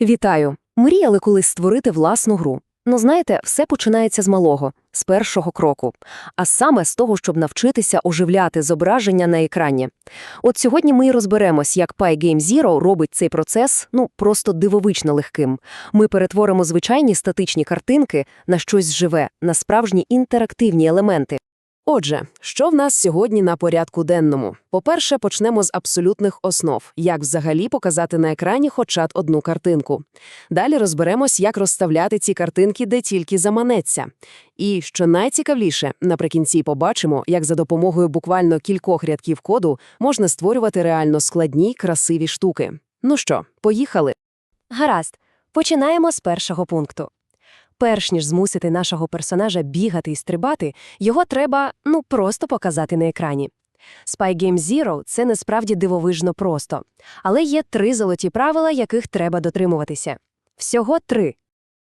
Вітаю! Мріяли колись створити власну гру. Ну, знаєте, все починається з малого, з першого кроку, а саме з того, щоб навчитися оживляти зображення на екрані. От сьогодні ми і розберемось, як Pygame Zero робить цей процес, ну, просто дивовично легким. Ми перетворимо звичайні статичні картинки на щось живе, на справжні інтерактивні елементи. Отже, що в нас сьогодні на порядку денному? По-перше, почнемо з абсолютних основ, як взагалі показати на екрані хоча б одну картинку. Далі розберемось, як розставляти ці картинки, де тільки заманеться. І, що найцікавіше, наприкінці побачимо, як за допомогою буквально кількох рядків коду можна створювати реально складні, красиві штуки. Ну що, поїхали? Гаразд, починаємо з першого пункту. Перш ніж змусити нашого персонажа бігати і стрибати, його треба, ну, просто показати на екрані. Spy Game Zero – це насправді дивовижно просто. Але є три золоті правила, яких треба дотримуватися. Всього три.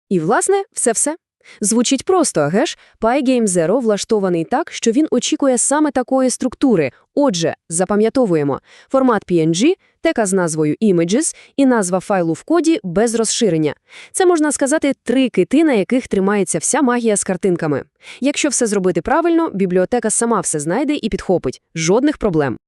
І, власне, все-все. Звучить просто, геш? Pygame Zero влаштований так, що він очікує саме такої структури. Отже, запам'ятовуємо формат PNG, тека з назвою Images і назва файлу в коді без розширення. Це, можна сказати, три кити, на яких тримається вся магія з картинками. Якщо все зробити правильно, бібліотека сама все знайде і підхопить. Жодних проблем.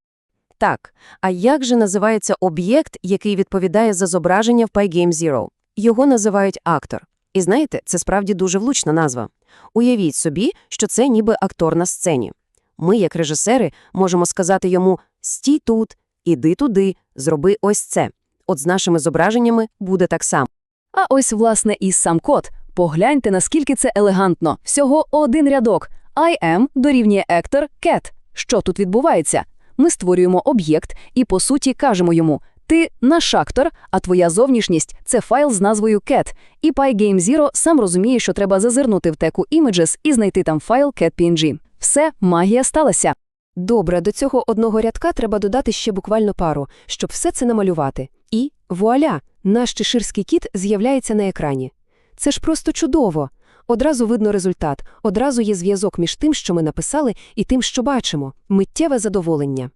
Так, а як же називається об'єкт, який відповідає за зображення в Pygame Zero? Його називають актор. І знаєте, це справді дуже влучна назва. Уявіть собі, що це ніби актор на сцені. Ми, як режисери, можемо сказати йому «стій тут, іди туди, зроби ось це». От з нашими зображеннями буде так само. А ось, власне, і сам код. Погляньте, наскільки це елегантно. Всього один рядок. I am дорівнює actor cat. Що тут відбувається? Ми створюємо об'єкт і, по суті, кажемо йому «Ти наш актор, а твоя зовнішність – це файл з назвою cat». І Pygame Zero сам розуміє, що треба зазирнути в теку Images і знайти там файл cat.png. Все, магія сталася. Добре, до цього одного рядка треба додати ще буквально пару, щоб все це намалювати. І вуаля! Наш чеширський кіт з'являється на екрані. Це ж просто чудово. Одразу видно результат, одразу є зв'язок між тим, що ми написали, і тим, що бачимо. Миттєве задоволення.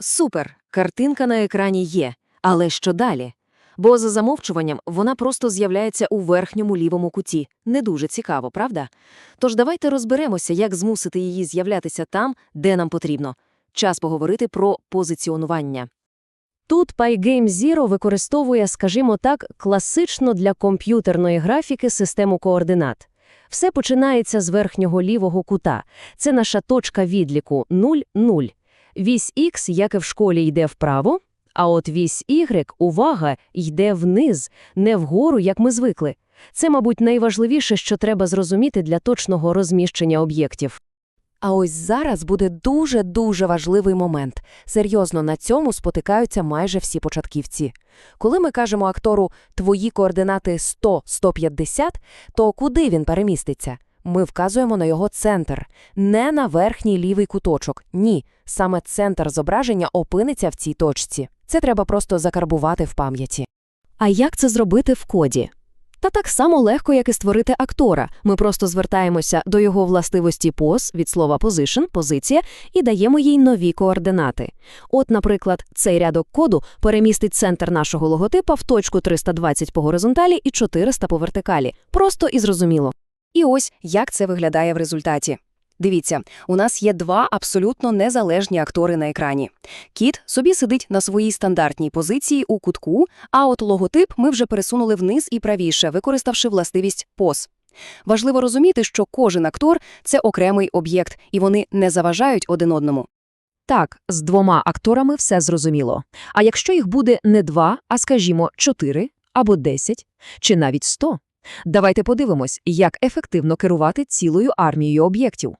Супер! Картинка на екрані є. Але що далі? Бо за замовчуванням вона просто з'являється у верхньому лівому куті. Не дуже цікаво, правда? Тож давайте розберемося, як змусити її з'являтися там, де нам потрібно. Час поговорити про позиціонування. Тут Pygame Zero використовує, скажімо так, класично для комп'ютерної графіки систему координат. Все починається з верхнього лівого кута. Це наша точка відліку 0,0. Вісь X, як і в школі, йде вправо, а от вісь Y, увага, йде вниз, не вгору, як ми звикли. Це, мабуть, найважливіше, що треба зрозуміти для точного розміщення об'єктів. А ось зараз буде дуже-дуже важливий момент. Серйозно, на цьому спотикаються майже всі початківці. Коли ми кажемо актору «твої координати 100-150», то куди він переміститься? Ми вказуємо на його центр, не на верхній лівий куточок. Ні, саме центр зображення опиниться в цій точці. Це треба просто закарбувати в пам'яті. А як це зробити в коді? Та так само легко, як і створити актора. Ми просто звертаємося до його властивості pose від слова position, позиція, і даємо їй нові координати. От, наприклад, цей рядок коду перемістить центр нашого логотипа в точку 320 по горизонталі і 400 по вертикалі. Просто і зрозуміло. І ось як це виглядає в результаті. Дивіться, у нас є два абсолютно незалежні актори на екрані. Кіт собі сидить на своїй стандартній позиції у кутку, а от логотип ми вже пересунули вниз і правіше, використавши властивість поз. Важливо розуміти, що кожен актор – це окремий об'єкт, і вони не заважають один одному. Так, з двома акторами все зрозуміло. А якщо їх буде не два, а, скажімо, чотири або десять, чи навіть сто? Давайте подивимось, як ефективно керувати цілою армією об'єктів.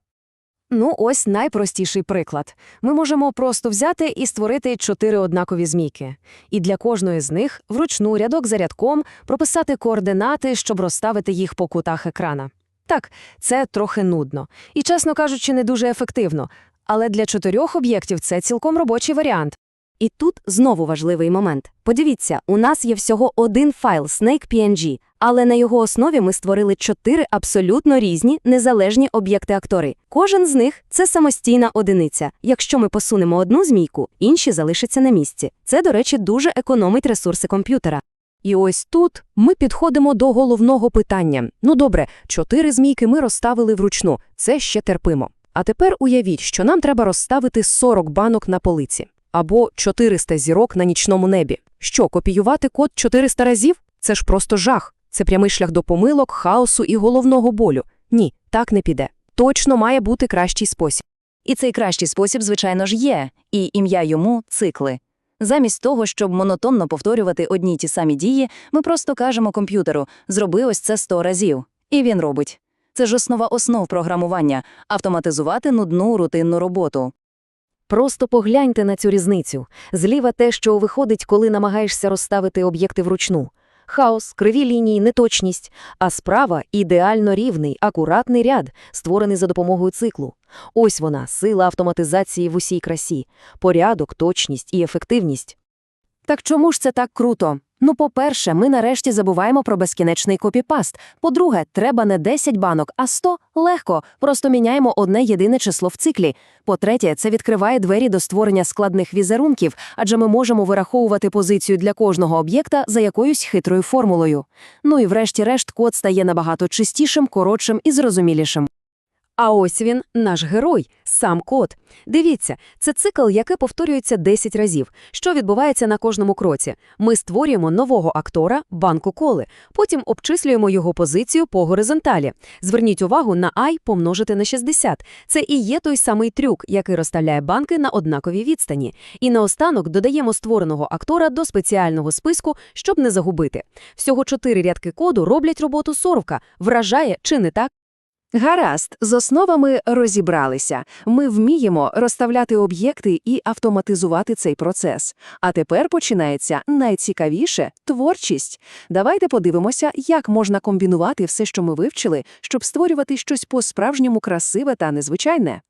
Ну, ось найпростіший приклад. Ми можемо просто взяти і створити чотири однакові змійки. І для кожної з них вручну рядок за рядком прописати координати, щоб розставити їх по кутах екрана. Так, це трохи нудно. І, чесно кажучи, не дуже ефективно. Але для чотирьох об'єктів це цілком робочий варіант. І тут знову важливий момент. Подивіться, у нас є всього один файл Snake.png, але на його основі ми створили чотири абсолютно різні незалежні об'єкти-актори. Кожен з них це самостійна одиниця. Якщо ми посунемо одну змійку, інші залишаться на місці. Це, до речі, дуже економить ресурси комп'ютера. І ось тут ми підходимо до головного питання. Ну добре, чотири змійки ми розставили вручну, це ще терпимо. А тепер уявіть, що нам треба розставити 40 банок на полиці або 400 зірок на нічному небі. Що, копіювати код 400 разів? Це ж просто жах. Це прямий шлях до помилок, хаосу і головного болю. Ні, так не піде. Точно має бути кращий спосіб. І цей кращий спосіб, звичайно ж, є, і ім'я йому цикли. Замість того, щоб монотонно повторювати одні й ті самі дії, ми просто кажемо комп'ютеру «зроби ось це 100 разів». І він робить. Це ж основа основ програмування – автоматизувати нудну рутинну роботу. Просто погляньте на цю різницю. Зліва те, що виходить, коли намагаєшся розставити об'єкти вручну. Хаос, криві лінії, неточність, а справа – ідеально рівний, акуратний ряд, створений за допомогою циклу. Ось вона, сила автоматизації в усій красі, порядок, точність і ефективність. Так чому ж це так круто? Ну, по-перше, ми нарешті забуваємо про безкінечний копіпаст. По-друге, треба не 10 банок, а 100 – легко, просто міняємо одне єдине число в циклі. По-третє, це відкриває двері до створення складних візерунків, адже ми можемо вираховувати позицію для кожного об'єкта за якоюсь хитрою формулою. Ну і врешті-решт код стає набагато чистішим, коротшим і зрозумілішим. А ось він, наш герой, сам код. Дивіться, це цикл, який повторюється 10 разів. Що відбувається на кожному кроці? Ми створюємо нового актора, банку коли, потім обчислюємо його позицію по горизонталі. Зверніть увагу на I помножити на 60. Це і є той самий трюк, який розставляє банки на однаковій відстані. І наостанок додаємо створеного актора до спеціального списку, щоб не загубити. Всього чотири рядки коду роблять роботу соровка. Вражає, чи не так? Гаразд, з основами розібралися. Ми вміємо розставляти об'єкти і автоматизувати цей процес. А тепер починається найцікавіше творчість. Давайте подивимося, як можна комбінувати все, що ми вивчили, щоб створювати щось по-справжньому красиве та незвичайне.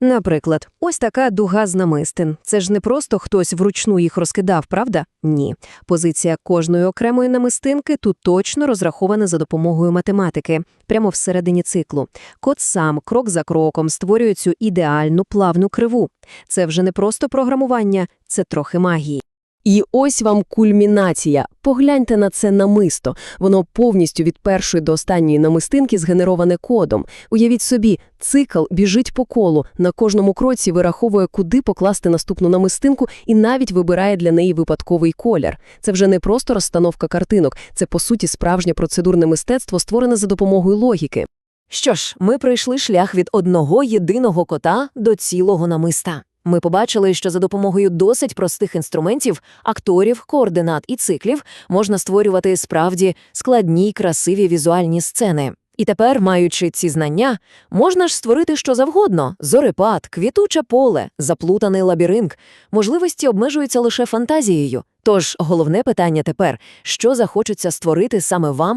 Наприклад, ось така дуга з намистин. Це ж не просто хтось вручну їх розкидав, правда? Ні. Позиція кожної окремої намистинки тут точно розрахована за допомогою математики, прямо всередині циклу. Код сам, крок за кроком, створює цю ідеальну плавну криву. Це вже не просто програмування, це трохи магії. І ось вам кульмінація. Погляньте на це намисто. Воно повністю від першої до останньої намистинки згенероване кодом. Уявіть собі, цикл біжить по колу, на кожному кроці вираховує, куди покласти наступну намистинку і навіть вибирає для неї випадковий колір. Це вже не просто розстановка картинок, це по суті справжнє процедурне мистецтво, створене за допомогою логіки. Що ж, ми пройшли шлях від одного єдиного кота до цілого намиста. Ми побачили, що за допомогою досить простих інструментів, акторів, координат і циклів можна створювати справді складні, красиві візуальні сцени. І тепер, маючи ці знання, можна ж створити що завгодно: зорепад, квітуче поле, заплутаний лабіринт. Можливості обмежуються лише фантазією. Тож головне питання тепер: що захочеться створити саме вам